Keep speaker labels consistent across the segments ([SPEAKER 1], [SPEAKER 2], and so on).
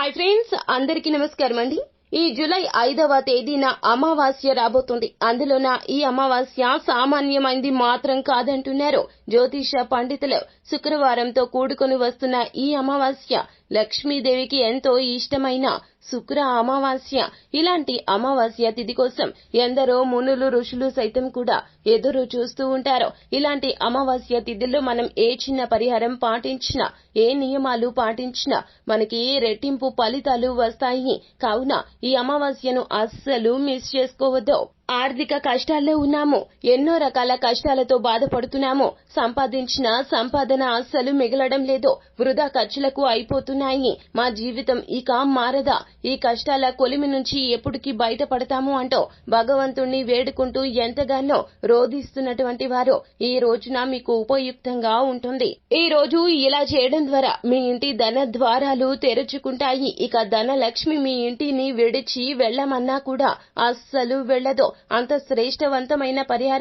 [SPEAKER 1] Hi friends అందరికీ నమస్కారం అండి. ఈ జూలై ఐదవ తేదీన అమావాస్య రాబోతుంది. అందులోన ఈ అమావాస్య సామాన్యమైంది మాత్రం కాదంటున్నారు జ్యోతిష పండితులు. శుక్రవారంతో కూడుకొని వస్తున్న ఈ అమావాస్య లక్ష్మీదేవికి ఎంతో ఇష్టమైన శుక్ర అమావాస్య. ఇలాంటి అమావాస్య తిథి కోసం ఎందరో మునులు ఋషులు సైతం కూడా ఎదురు చూస్తూ ఉంటారు. ఇలాంటి అమావాస్య తిథిలో మనం ఏ చిన్న పరిహారం పాటించినా ఏ నియమాలు పాటించినా మనకి రెట్టింపు ఫలితాలు వస్తాయి. కావున ఈ అమావాస్యను అస్సలు మిస్ చేసుకోవద్దు. ఆర్థిక కష్టాల్లో ఉన్నాము ఎన్నో రకాల కష్టాలతో బాధపడుతున్నాము సంపాదించిన సంపాదన అస్సలు మిగలడం లేదు వృధా ఖర్చులకు అయిపోతున్నాయి. మా జీవితం ఇక మారదా? ఈ కష్టాల కొలిమి నుంచి ఎప్పటికి బయటపడతాము అంటూ భగవంతుణ్ణి వేడుకుంటూ ఎంతగానో రోధిస్తున్నటువంటి వారు ఈ రోజున మీకు ఉపయుక్తంగా ఉంటుంది. ఈ రోజు ఇలా చేయడం ద్వారా మీ ఇంటి ధన ద్వారాలు తెరుచుకుంటాయి. ఇక ధనలక్ష్మి మీ ఇంటిని విడిచి వెళ్ళమన్నా కూడా అస్సలు వెళ్ళదు. అంత శ్రేష్టవంతమైన పరిహారం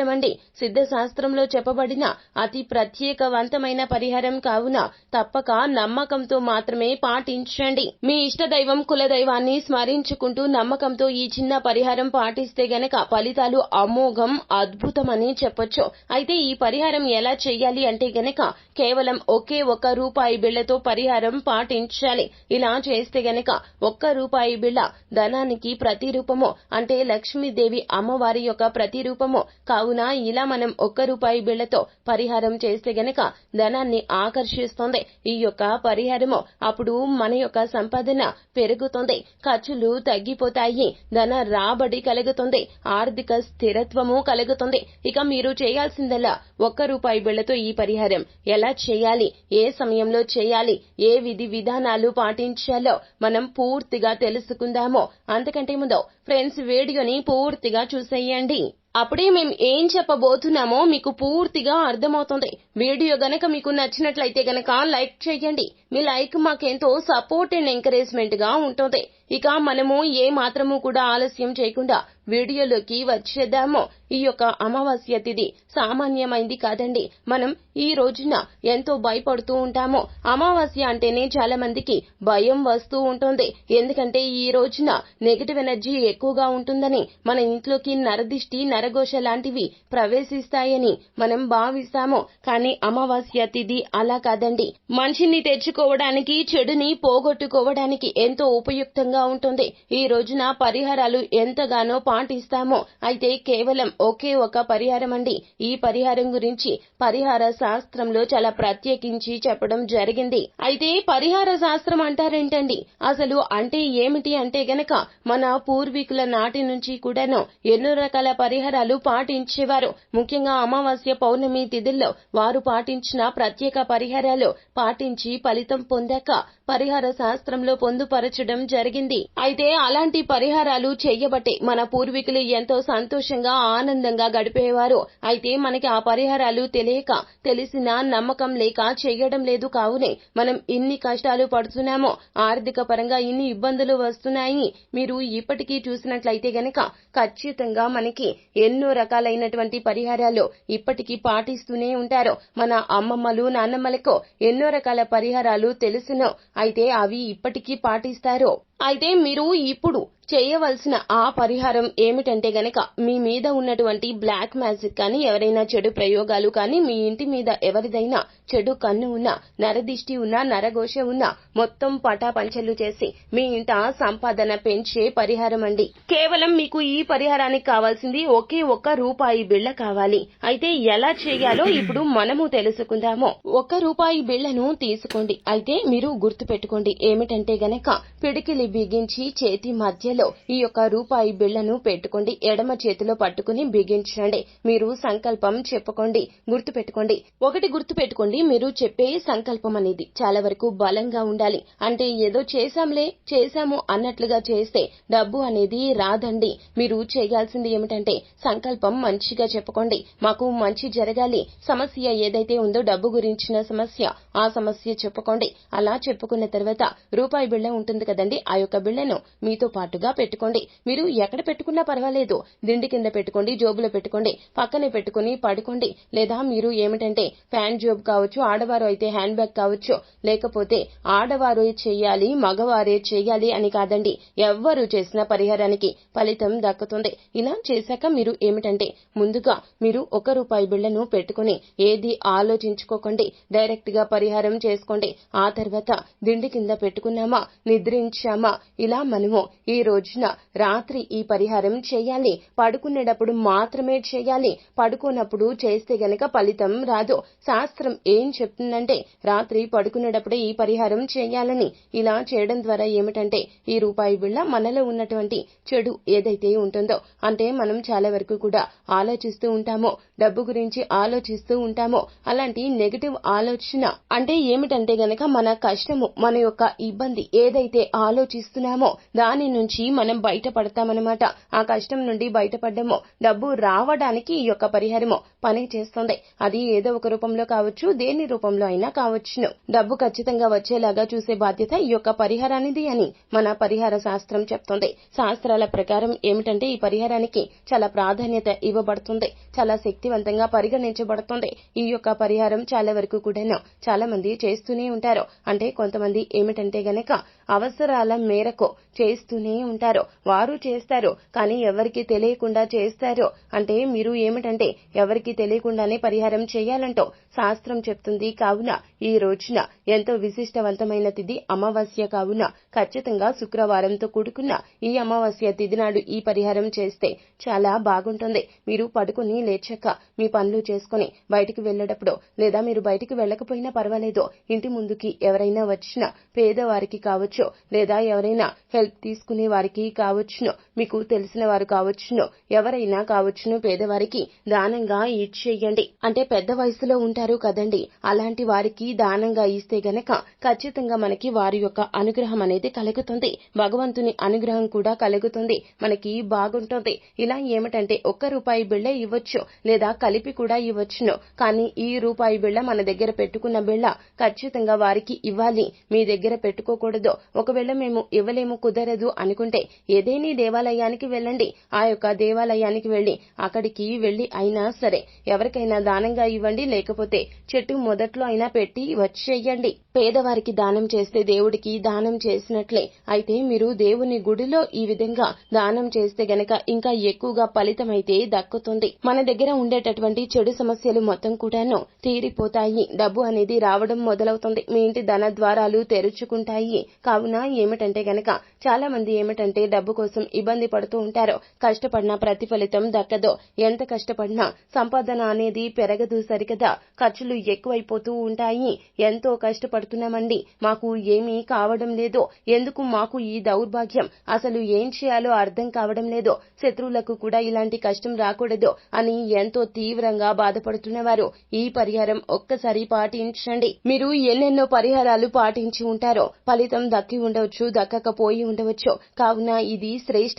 [SPEAKER 1] సిద్ధశాస్త్రంలో చెప్పబడిన అతి ప్రత్యేకవంతమైన పరిహారం కావున తప్పక నమ్మకంతో మాత్రమే పాటించండి. మీ ఇష్ట దైవం కుల దైవాన్ని స్మరించుకుంటూ నమ్మకంతో ఈ చిన్న పరిహారం పాటిస్తే గనక ఫలితాలు అమోఘం అద్భుతమని చెప్పొచ్చు. అయితే ఈ పరిహారం ఎలా చేయాలి అంటే గనక కేవలం ఒకే ఒక్క రూపాయి బిళ్ళతో పరిహారం పాటించాలి. ఇలా చేస్తే గనక ఒక్క రూపాయి బిళ్ళ ధనానికి ప్రతిరూపము అంటే లక్ష్మీదేవి అమ్మవారి యొక్క ప్రతిరూపము. కావున ఇలా మనం ఒక్క రూపాయి బిళ్ళతో పరిహారం చేస్తే గనక ధనాన్ని ఆకర్షిస్తుంది. ఈ యొక్క పరిహారము అప్పుడు మన యొక్క సంపాదన పెరుగుతుంది. ఖర్చులు తగ్గిపోతాయి. ధన రాబడి కలుగుతుంది. ఆర్థిక స్థిరత్వము కలుగుతుంది. ఇక మీరు చేయాల్సిందల్లా ఒక్క రూపాయి బిళ్ళతో ఈ పరిహారం ఎలా చేయాలి? ఏ సమయంలో చేయాలి? ఏ విధి విధానాలు పాటించాలో మనం పూర్తిగా తెలుసుకుందాము. అంతకంటే ముందు ఫ్రెండ్స్ వీడియోని పూర్తిగా చూసేయండి. అప్పుడే మేము ఏం చెప్పబోతున్నామో మీకు పూర్తిగా అర్థమవుతుంది. వీడియో గనక మీకు నచ్చినట్లయితే గనక లైక్ చేయండి. మీ లైక్ మాకెంతో సపోర్ట్ అండ్ ఎంకరేజ్మెంట్గా ఉంటుంది. ఇక మనము ఏ మాత్రము కూడా ఆలస్యం చేయకుండా వీడియోలోకి వచ్చేద్దాము. ఈ యొక్క అమావాస్య తిథి సామాన్యమైంది కాదండి. మనం ఈ రోజున ఎంతో భయపడుతూ ఉంటాము. అమావాస్య అంటేనే చాలా మందికి భయం వస్తూ ఉంటుంది. ఎందుకంటే ఈ రోజున నెగటివ్ ఎనర్జీ ఎక్కువగా ఉంటుందని మన ఇంట్లోకి నరదిష్టి నరఘోష లాంటివి ప్రవేశిస్తాయని మనం భావిస్తాము. కానీ అమావాస్య తిథి అలా కాదండి. మనిషిని తెచ్చుకు తెచ్చుకోవడానికి చెడుని పోగొట్టుకోవడానికి ఎంతో ఉపయుక్తంగా ఉంటుంది. ఈ రోజున పరిహారాలు ఎంతగానో పాటిస్తామో. అయితే కేవలం ఒకే ఒక పరిహారం అండి. ఈ పరిహారం గురించి పరిహార శాస్త్రంలో చాలా ప్రత్యేకించి చెప్పడం జరిగింది. అయితే పరిహార శాస్త్రం అంటారేంటండి? అసలు అంటే ఏమిటి అంటే గనక మన పూర్వీకుల నాటి నుంచి కూడాను ఎన్నో రకాల పరిహారాలు పాటించేవారు. ముఖ్యంగా అమావాస్య పౌర్ణమి తిథుల్లో వారు పాటించిన ప్రత్యేక పరిహారాలు పాటించి ఫలితం పొందాక పరిహార శాస్త్రంలో పొందుపరచడం జరిగింది. అయితే అలాంటి పరిహారాలు చేయబట్టే మన పూర్వీకులు ఎంతో సంతోషంగా ఆనందంగా గడిపేవారు. అయితే మనకి ఆ పరిహారాలు తెలియక తెలిసిన నమ్మకం లేక చేయడం లేదు. కావునే మనం ఇన్ని కష్టాలు పడుతున్నామో ఆర్థిక పరంగా ఇన్ని ఇబ్బందులు వస్తున్నాయి. మీరు ఇప్పటికీ చూసినట్లయితే గనక ఖచ్చితంగా మనకి ఎన్నో రకాలైనటువంటి పరిహారాలు ఇప్పటికీ పాటిస్తూనే ఉంటారు. మన అమ్మమ్మలు నాన్నమ్మలకు ఎన్నో రకాల పరిహారాలు తెలుసును. అయితే అవి ఇప్పటికీ పాటిస్తారు? అయితే మీరు ఇప్పుడు చేయవలసిన ఆ పరిహారం ఏమిటంటే గనక మీ మీద ఉన్నటువంటి బ్లాక్ మ్యాజిక్ కానీ ఎవరైనా చెడు ప్రయోగాలు కానీ మీ ఇంటి మీద ఎవరిదైనా చెడు కన్ను ఉన్నా నరదిష్టి ఉన్నా నరఘోష ఉన్నా మొత్తం పటాపంచలు చేసి మీ ఇంట సంపాదన పెంచే పరిహారం అండి. కేవలం మీకు ఈ పరిహారానికి కావాల్సింది ఒకే ఒక్క రూపాయి బిళ్ళ కావాలి. అయితే ఎలా చేయాలో ఇప్పుడు మనము తెలుసుకుందాము. ఒక్క రూపాయి బిళ్ళను తీసుకోండి. అయితే మీరు గుర్తు పెట్టుకోండి ఏమిటంటే గనక పిడికిలి బిగించి చేతి మధ్యలో ఈ యొక్క రూపాయి బిళ్ళను పెట్టుకోండి. ఎడమ చేతిలో పట్టుకుని బిగించండి. మీరు సంకల్పం చెప్పుకోండి. గుర్తు పెట్టుకోండి. ఒకటి గుర్తు పెట్టుకోండి. మీరు చెప్పే సంకల్పం అనేది చాలా వరకు బలంగా ఉండాలి. అంటే ఏదో చేశాంలే చేశాము అన్నట్లుగా చేస్తే డబ్బు అనేది రాదండి. మీరు చేయాల్సింది ఏమిటంటే సంకల్పం మంచిగా చెప్పుకోండి. మాకు మంచి జరగాలి. సమస్య ఏదైతే ఉందో డబ్బు గురించిన సమస్య ఆ సమస్య చెప్పుకోండి. అలా చెప్పుకున్న తర్వాత రూపాయి బిళ్ళ ఉంటుంది కదండి. యొక్క బిళ్ళను మీతో పాటుగా పెట్టుకోండి. మీరు ఎక్కడ పెట్టుకున్నా పర్వాలేదు. దిండి కింద పెట్టుకోండి జోబులో పెట్టుకోండి పక్కనే పెట్టుకుని పడుకోండి. లేదా మీరు ఏమిటంటే ఫ్యాన్ జోబ్ కావచ్చు ఆడవారు అయితే హ్యాండ్ బ్యాగ్ కావచ్చు లేకపోతే ఆడవారు చేయాలి మగవారే చేయాలి అని కాదండి. ఎవ్వరు చేసిన పరిహారానికి ఫలితం దక్కుతుంది. ఇలా చేశాక మీరు ఏమిటంటే ముందుగా మీరు ఒక రూపాయి బిళ్ళను పెట్టుకుని ఏది ఆలోచించుకోకండి. డైరెక్ట్గా పరిహారం చేసుకోండి. ఆ తర్వాత దిండి కింద పెట్టుకున్నామా నిద్రించామా ఇలా మనము ఈ రోజున రాత్రి ఈ పరిహారం చేయాలి. పడుకునేటప్పుడు మాత్రమే చేయాలి. పడుకోనప్పుడు చేస్తే గనక ఫలితం రాదు. శాస్త్రం ఏం చెప్తుందంటే రాత్రి పడుకునేటప్పుడే ఈ పరిహారం చేయాలని. ఇలా చేయడం ద్వారా ఏమిటంటే ఈ రూపాయి బిళ్ళ మనలో ఉన్నటువంటి చెడు ఏదైతే ఉంటుందో అంటే మనం చాలా వరకు కూడా ఆలోచిస్తూ ఉంటామో డబ్బు గురించి ఆలోచిస్తూ ఉంటామో అలాంటి నెగటివ్ ఆలోచన అంటే ఏమిటంటే గనక మన కష్టము మన యొక్క ఇబ్బంది ఏదైతే ఆలోచి ఆలోచిస్తున్నామో దాని నుంచి మనం బయటపడతామన్నమాట. ఆ కష్టం నుండి బయటపడ్డమో డబ్బు రావడానికి ఈ యొక్క పరిహారము పని చేస్తుంది. అది ఏదో ఒక రూపంలో కావచ్చు దేని రూపంలో అయినా కావచ్చును. డబ్బు ఖచ్చితంగా వచ్చేలాగా చూసే బాధ్యత ఈ యొక్క పరిహారానిది అని మన పరిహార శాస్త్రం చెప్తుంది. శాస్త్రాల ప్రకారం ఏమిటంటే ఈ పరిహారానికి చాలా ప్రాధాన్యత ఇవ్వబడుతుంది. చాలా శక్తివంతంగా పరిగణించబడుతుంది. ఈ యొక్క పరిహారం చాలా వరకు కూడాను చాలా మంది చేస్తూనే ఉంటారు. అంటే కొంతమంది ఏమిటంటే గనక అవసరాల మేరకు చేస్తూనే ఉంటారు. వారు చేస్తారు కానీ ఎవరికి తెలియకుండా చేస్తారు. అంటే మీరు ఏమిటంటే ఎవరికి తెలియకుండానే పరిహారం చేయాలంటో శాస్త్రం చెప్తుంది. కావున ఈ రోజున ఎంతో విశిష్టవంతమైన తిథి అమావాస్య కావున ఖచ్చితంగా శుక్రవారంతో కూడుకున్న ఈ అమావాస్య తిథి నాడు ఈ పరిహారం చేస్తే చాలా బాగుంటుంది. మీరు పడుకుని లేచాక మీ పనులు చేసుకుని బయటికి వెళ్ళేటప్పుడు లేదా మీరు బయటికి వెళ్ళకపోయినా పర్వాలేదు. ఇంటి ముందుకి ఎవరైనా వచ్చినా పేదవారికి కావచ్చు లేదా ఎవరైనా హెల్ప్ తీసుకునే వారికి కావచ్చును. మీకు తెలిసిన వారు కావచ్చును ఎవరైనా కావచ్చును పేదవారికి దానంగా ఇచ్చేయండి. అంటే పెద్ద వయసులో ఉంటారు కదండి. అలాంటి వారికి దానంగా ఇస్తే గనక ఖచ్చితంగా మనకి వారి యొక్క అనుగ్రహం అనేది కలుగుతుంది. భగవంతుని అనుగ్రహం కూడా కలుగుతుంది. మనకి బాగుంటుంది. ఇలా ఏమిటంటే ఒక్క రూపాయి బిళ్ళ ఇవ్వచ్చు లేదా కలిపి కూడా ఇవ్వచ్చును. కానీ ఈ రూపాయి బిళ్ళ మన దగ్గర పెట్టుకున్న బిళ్ళ ఖచ్చితంగా వారికి ఇవ్వాలి. మీ దగ్గర పెట్టుకోకూడదు. ఒకవేళ మేము ఇవ్వలేము కుదరదు అనుకుంటే ఏదేని దేవాలయానికి వెళ్ళండి. ఆ యొక్క దేవాలయానికి వెళ్ళి అక్కడికి వెళ్ళి అయినా సరే ఎవరికైనా దానంగా ఇవ్వండి లేకపోతే చెట్టు మొదట్లో అయినా పెట్టి వచ్చేయండి. పేదవారికి దానం చేస్తే దేవుడికి దానం చేసినట్లే. అయితే మీరు దేవుని గుడిలో ఈ విధంగా దానం చేస్తే గనక ఇంకా ఎక్కువగా ఫలితం అయితే దక్కుతుంది. మన దగ్గర ఉండేటటువంటి చెడు సమస్యలు మొత్తం కూడాను తీరిపోతాయి. డబ్బు అనేది రావడం మొదలవుతుంది. మీ ఇంటి ధన ద్వారాలు తెరుచుకుంటాయి. కావున ఏమిటంటే గనక చాలా మంది ఏమిటంటే డబ్బు కోసం ఇబ్బంది పడుతూ ఉంటారు. కష్టపడినా ప్రతిఫలితం దక్కదు. ఎంత కష్టపడినా సంపాదన అనేది పెరగదు సరికదా. ఖర్చులు ఎక్కువైపోతూ ఉంటాయి. ఎంతో కష్టపడుతున్నామండి. మాకు ఏమీ కావడం లేదు. ఎందుకు మాకు ఈ దౌర్భాగ్యం? అసలు ఏం చేయాలో అర్థం కావడం లేదు. శత్రువులకు కూడా ఇలాంటి కష్టం రాకూడదు అని ఎంతో తీవ్రంగా బాధపడుతున్నవారు. ఈ పరిహారం ఒక్కసారి పాటించండి. మీరు ఎన్నెన్నో పరిహారాలు పాటించి ఉంటారో. ఫలితం దక్కి ఉండవచ్చు దక్కకపోయి ఉండవచ్చు. కావున ఇది శ్రేష్ట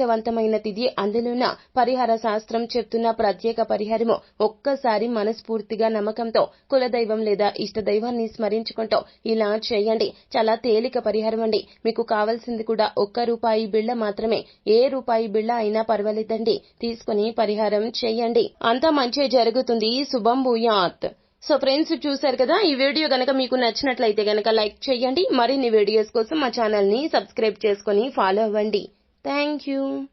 [SPEAKER 1] తిథి అందులోన పరిహార శాస్త్రం చెప్తున్న ప్రత్యేక పరిహారము ఒక్కసారి మనస్ఫూర్తిగా నమ్మకంతో కులదైవం లేదా ఇష్ట దైవాన్ని స్మరించుకుంటూ ఇలా చేయండి. చాలా తేలిక పరిహారం అండి. మీకు కావాల్సింది కూడా ఒక్క రూపాయి బిళ్ళ మాత్రమే. ఏ రూపాయి బిళ్ళ అయినా పర్వాలేదండి. తీసుకుని పరిహారం చేయండి. అంతా మంచి జరుగుతుంది. శుభం భూయాత్. సో ఫ్రెండ్స్ చూశారు కదా? ఈ వీడియో గనక మీకు నచ్చినట్లయితే గనక లైక్ చేయండి. మరిన్ని వీడియోస్ కోసం మా ఛానల్ని సబ్స్క్రైబ్ చేసుకుని ఫాలో అవ్వండి. Thank you.